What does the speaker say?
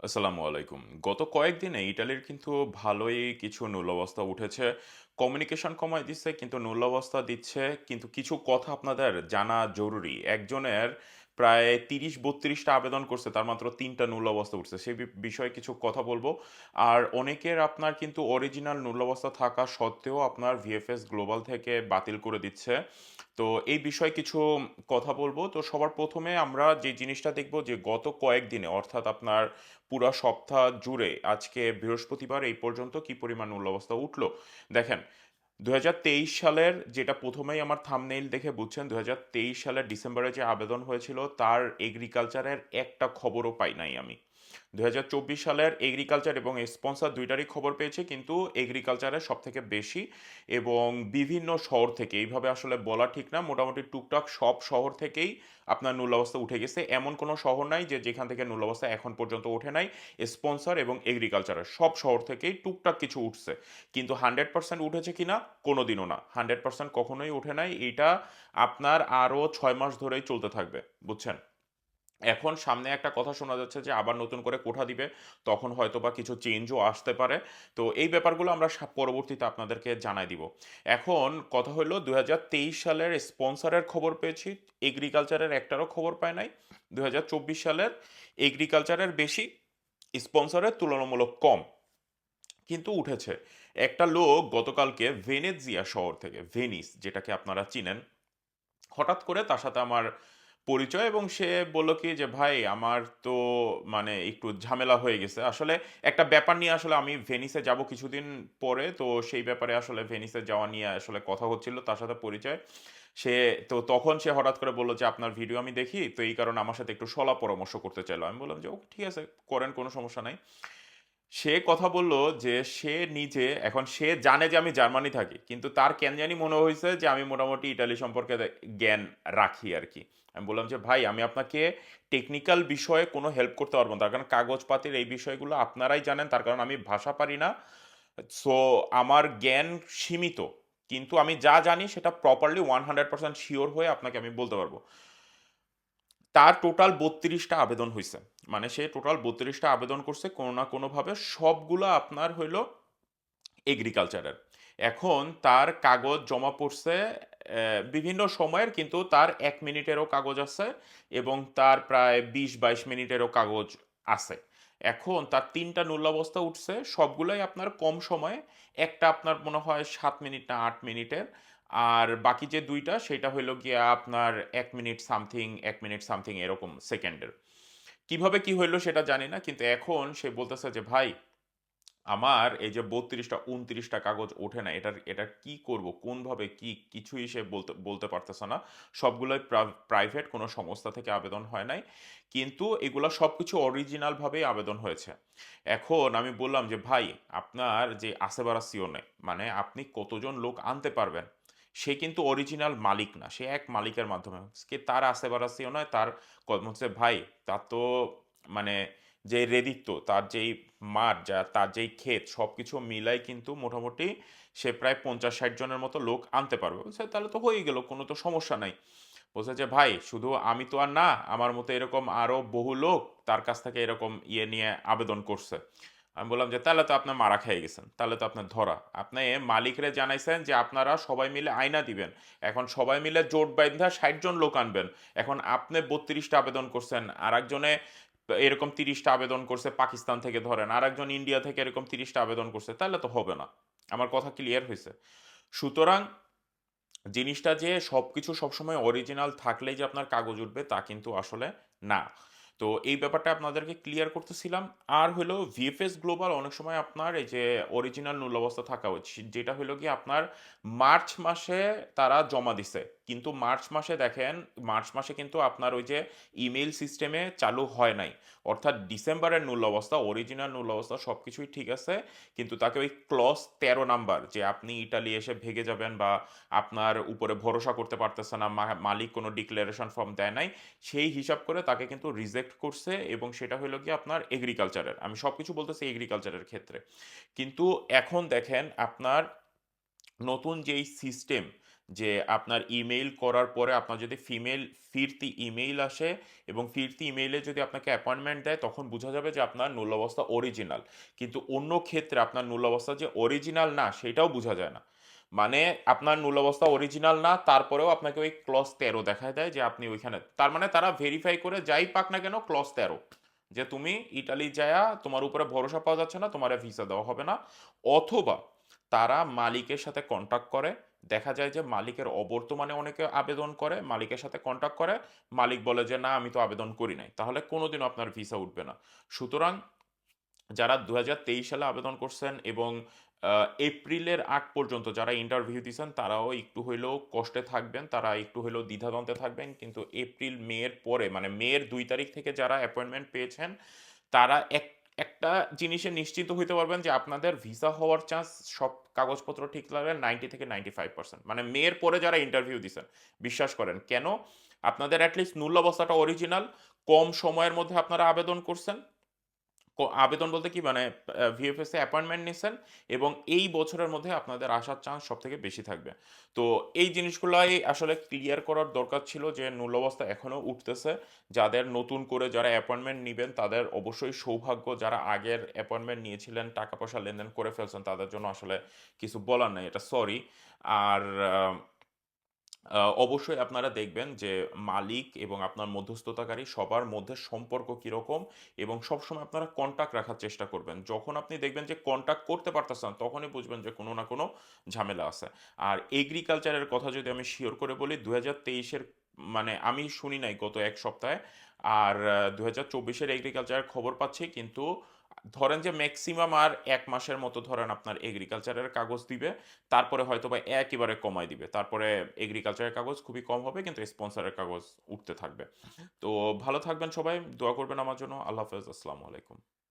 আসসালামু আলাইকুম। গত কয়েকদিনে ইটালির কিন্তু ভালোই কিছু নূল্যবস্থা উঠেছে। কমিউনিকেশন কমায় দিচ্ছে কিন্তু নূল্যবস্থা দিচ্ছে। কিন্তু কিছু কথা আপনাদের জানা জরুরি। একজনের প্রায় তিরিশ বত্রিশটা আবেদন করছে, তার মাত্র ৩ টা নূল্যবস্থা উঠছে। সে বি বিষয়ে কিছু কথা বলব। আর অনেকের আপনার কিন্তু অরিজিনাল নূল্যবস্থা থাকা সত্ত্বেও আপনার ভিএফএস গ্লোবাল থেকে বাতিল করে দিচ্ছে। তো এই বিষয়ে কিছু কথা বলব। তো সবার প্রথমে আমরা যে জিনিসটা দেখব যে গত কয়েকদিনে অর্থাৎ আপনার পুরা সপ্তাহ জুড়ে আজকে বৃহস্পতিবার এই পর্যন্ত কি পরিমাণ মূল্যাবস্থা উঠল। দেখেন ২০২৩ সালের যেটা প্রথমেই আমার থামনেইল দেখে বুঝছেন ২০২৩ সালের ডিসেম্বরে যে আবেদন হয়েছিল, তার এগ্রিকালচারের একটা খবরও পাই নাই আমি। ২০২৪ সালের এগ্রিকালচার এবং স্পন্সর দুইটারই খবর পেয়েছি, কিন্তু এগ্রিকালচারের সবথেকে বেশি এবং বিভিন্ন শহর থেকে, এইভাবে আসলে বলা ঠিক না। মোটামুটি টুকটাক সব শহর থেকেই আপনার নূল্যাবস্থা উঠে গেছে। এমন কোনো শহর নাই যে যেখান থেকে নূল্যাবস্থা এখন পর্যন্ত ওঠে নাই। স্পন্সর এবং এগ্রিকালচারের সব শহর থেকেই টুকটাক কিছু উঠছে। কিন্তু 100% উঠেছে কি কিনা? কোনোদিনও না। 100% কখনোই উঠে নাই। এটা আপনার আরও ছয় মাস ধরেই চলতে থাকবে। বুঝছেন? এখন সামনে একটা কথা শোনা যাচ্ছে যে আবার নতুন করে কোঠা দিবে। তখন হয়তো বা কিছু চেঞ্জও আসতে পারে। তো এই ব্যাপারগুলো আমরা পরবর্তীতে আপনাদেরকে জানায় দিব। এখন কথা হইল ২০২৩ সালের স্পন্সরের খবর পেয়েছি। এগ্রিকালচারের একটারও খবর পাই নাই। ২০২৪ সালের এগ্রিকালচারের বেশি, স্পন্সরের তুলনামূলক কম। কিন্তু উঠেছে। একটা লোক গতকালকে ভেনেজিয়া শহর থেকে, ভেনিস যেটাকে আপনারা চিনেন। হঠাৎ করে তার সাথে আমার পরিচয় এবং সে বলল কি যে, "ভাই আমার তো মানে একটু ঝামেলা হয়ে গেছে।" আসলে একটা ব্যাপার নিয়ে আসলে আমি ভেনিসে যাব কিছুদিন পরে। তো সেই ব্যাপারে আসলে ভেনিসে যাওয়া নিয়ে আসলে কথা হচ্ছিল। তার সাথে পরিচয়। সে তো তখন সে হঠাৎ করে বলল যে, "আপনার ভিডিও আমি দেখি। তো এই কারণে আমার সাথে একটু শলা পরামর্শ করতে চাইলো।" আমি বললাম যে, "ও ঠিক আছে, করেন কোনো সমস্যা নাই।" সে কথা বলল যে সে নিজে এখন সে জানে যে আমি জার্মানি থাকি। কিন্তু তার কেন জানি মনে হয়েছে যে আমি মোটামুটি ইটালি সম্পর্কে জ্ঞান রাখি আর কি আমি বললাম যে, "ভাই আমি আপনাকে টেকনিক্যাল বিষয়ে কোনো হেল্প করতে পারব না। তার কারণ কাগজপাতির এই বিষয়গুলো আপনারাই জানেন। তার কারণ আমি ভাষা পারি না। সো আমার জ্ঞান সীমিত। কিন্তু আমি যা জানি সেটা প্রপারলি 100% শিওর হয়ে আপনাকে আমি বলতে পারব।" তার টোটাল বত্রিশটা আবেদন হইছে। মানে সে টোটাল বত্রিশটা আবেদন করছে কোনো না কোনোভাবে। সবগুলা আপনার হইল এগ্রিকালচারের। এখন তার কাগজ জমা পড়ছে বিভিন্ন সময়ের কিন্তু তার এক মিনিটেরও কাগজ আছে এবং তার প্রায় বিশ বাইশ মিনিটেরও কাগজ আছে। এখন তার ৩ টা নূল্যাবস্থা উঠছে। সবগুলাই আপনার কম সময়ে। একটা আপনার মনে হয় সাত মিনিট না আট মিনিটের। আর বাকি যে দুইটা সেটা হইল গিয়া আপনার এক মিনিট সামথিং, এক মিনিট সামথিং এরকম সেকেন্ডের। কীভাবে কি হইল সেটা জানি না। কিন্তু এখন সে বলতেছে যে, "ভাই, আমার এই যে বত্রিশটা উনত্রিশটা কাগজ ওঠে না এটার এটা কি করব? কোনভাবে কি? কিছুই সে বলতে বলতে পারতেছে না। সবগুলাই প্রাইভেট কোনো সংস্থা থেকে আবেদন হয় নাই। কিন্তু এগুলা সবকিছু অরিজিনাল ভাবেই আবেদন হয়েছে। এখন আমি বললাম যে, "ভাই, আপনার যে আসেবারাসিওনে মানে আপনি কতজন লোক আনতে পারবেন?" সে কিন্তু অরিজিনাল মালিক না। সে এক মালিকের মাধ্যমে কে তার আসেবারাসিওনে তার কদম হচ্ছে ভাই, তার তো মানে যে রেদিত্ব, তার যেই মাঠ, যা তার যেই ক্ষেত সব কিছু মিলাই কিন্তু মোটামুটি সে প্রায় ৫০-৬০ জনের মতো লোক আনতে পারবে। বলছে, "তাহলে তো হয়েই গেল। কোনো তো সমস্যা নাই।" বলছে যে, "ভাই, শুধু আমি তো আর না। আমার মতো এরকম আরও বহু লোক তার কাছ থেকে এরকম ইয়ে নিয়ে আবেদন করছে।" আমি বললাম যে, "তাহলে তো আপনার মারা খেয়ে গেছেন। তাহলে তো আপনার ধরা। আপনি মালিকরে জানাইছেন যে আপনারা সবাই মিলে আয়না দিবেন। এখন সবাই মিলে জোট বাইন্ধা ৬০ জন লোক আনবেন। এখন আপনি বত্রিশটা আবেদন করছেন। আর একজনে এরকম তিরিশটা আবেদন করছে পাকিস্তান থেকে ধরেন। আর একজন ইন্ডিয়া থেকে এরকম তিরিশটা আবেদন করছে। তাহলে তো হবে না।" আমার কথা ক্লিয়ার হয়েছে সুতরাং জিনিসটা যে সবকিছু সবসময় অরিজিনাল থাকলেই যে আপনার কাগজ উঠবে তা কিন্তু আসলে না। তো এই ব্যাপারটা আপনাদেরকে ক্লিয়ার করতেছিলাম। আর হলো ভিএফএস গ্লোবাল অনেক সময় আপনার এই যে অরিজিনাল নূল অবস্থা থাকা উচিত। যেটা হলো কি আপনার মার্চ মাসে তারা জমা দিছে। কিন্তু মার্চ মাসে দেখেন, মার্চ মাসে কিন্তু আপনার ওই যে ইমেইল সিস্টেমে চালু হয় নাই। অর্থাৎ ডিসেম্বরের নূল অবস্থা অরিজিনাল নূল অবস্থা সব কিছুই ঠিক আছে। কিন্তু তাকে ওই ক্লজ ১৩ নাম্বার যে আপনি ইটালি এসে ভেগে যাবেন বা আপনার উপরে ভরসা করতে পারতেছে না, মালিক কোনো ডিক্লারেশন ফর্ম দেয় নাই। সেই হিসাব করে তাকে কিন্তু রিজেক্ট করছে এবং সেটা হইল গিয়ে আপনার এগ্রিকালচারের। আমি সব কিছু বলতেছি এগ্রিকালচারের ক্ষেত্রে। কিন্তু এখন দেখেন আপনার নতুন যেই সিস্টেম যে আপনার ইমেইল করার পরে আপনার যদি ফিমেল ফিরতি ইমেইল আসে এবং ফিরতি ইমেইলে যদি আপনাকে অ্যাপয়েন্টমেন্ট দেয়, তখন বোঝা যাবে যে আপনার নূল অবস্থা অরিজিনাল কিন্তু অন্য ক্ষেত্রে আপনার নূল অবস্থা যে অরিজিনাল না, সেটাও বোঝা যায় না। মানে আপনার নূল অবস্থা অরিজিনাল না, তারপরেও আপনাকে ওই ক্লস তেরো দেখায় দেয় যে আপনি ওইখানে, তার মানে তারা ভেরিফাই করে যাই পাক না কেন ক্লস তেরো। যে তুমি ইটালি যায়া, তোমার উপরে ভরসা পাওয়া যাচ্ছে না, তোমার ভিসা দেওয়া হবে না। অথবা তারা মালিকের সাথে কন্টাক্ট করে দেখা যায় যে মালিকের অবর্তমানে অনেকে আবেদন করে, মালিকের সাথে কন্টাক্ট করে, মালিক বলে যে, না, আমি তো আবেদন করি নাই। তাহলে কোনোদিনও আপনার ভিসা উঠবে না। সুতরাং যারা দু হাজার তেইশ সালে আবেদন করছেন এবং এপ্রিলের আগ পর্যন্ত যারা ইন্টারভিউ দিয়েছেন তারাও একটু হইলেও কষ্টে থাকবেন, তারা একটু হইলেও দ্বিধাদ্বন্দ্বে থাকবেন। কিন্তু এপ্রিল, মেয়ের পরে মানে মেয়ের দুই তারিখ থেকে যারা অ্যাপয়েন্টমেন্ট পেয়েছেন, তারা এক একটা জিনিসে নিশ্চিত হইতে পারবেন যে আপনাদের ভিসা হওয়ার চান্স সব কাগজপত্র ঠিক লাগলে নাইনটি থেকে নাইনটি ফাইভ পার্সেন্ট মানে মেয়ের পরে যারা ইন্টারভিউ দিচ্ছেন বিশ্বাস করেন। কেন? আপনাদের অ্যাটলিস্ট নূল্যবস্থাটা অরিজিনাল কম সময়ের মধ্যে আপনারা আবেদন করছেন। আবেদন বলতে কি মানে ভিএফএস অ্যাপয়েন্টমেন্ট নিছেন এবং এই বছরের মধ্যে আপনাদের আসার চান্স সব থেকে বেশি থাকবে। তো এই জিনিসগুলাই আসলে ক্লিয়ার করার দরকার ছিল যে নূল অবস্থা এখনও উঠতেছে। যাদের নতুন করে যারা অ্যাপয়েন্টমেন্ট নেবেন, তাদের অবশ্যই সৌভাগ্য যারা আগের অ্যাপয়েন্টমেন্ট নিয়েছিলেন, টাকা পয়সা লেনদেন করে ফেলছেন, তাদের জন্য আসলে কিছু বলার নাই, এটা সরি আর অবশ্যই আপনারা দেখবেন যে মালিক এবং আপনার মধ্যস্থতাকারী সবার মধ্যে সম্পর্ক কীরকম এবং সবসময় আপনারা কন্টাক্ট রাখার চেষ্টা করবেন। যখন আপনি দেখবেন যে কন্টাক্ট করতে পারতেছেন, তখনই বুঝবেন যে কোনো না কোনো ঝামেলা আছে। আর এগ্রিকালচারের কথা যদি আমি শিওর করে বলি দু হাজার তেইশের মানে আমি শুনি নাই গত এক সপ্তাহে, আর দু হাজার চব্বিশের এগ্রিকালচারের খবর পাচ্ছি, কিন্তু ধরেন যে ম্যাক্সিমাম আর এক মাসের মতো ধরেন আপনার এগ্রিকালচারের কাগজ দিবে তারপরে হয়তো বা একেবারে কমাই দিবে। তারপরে এগ্রিকালচারের কাগজ খুবই কম হবে কিন্তু স্পন্সরের কাগজ উঠতে থাকবে। তো ভালো থাকবেন সবাই দোয়া করবেন আমার জন্য। আল্লাহ হাফেজ আসসালামু আলাইকুম।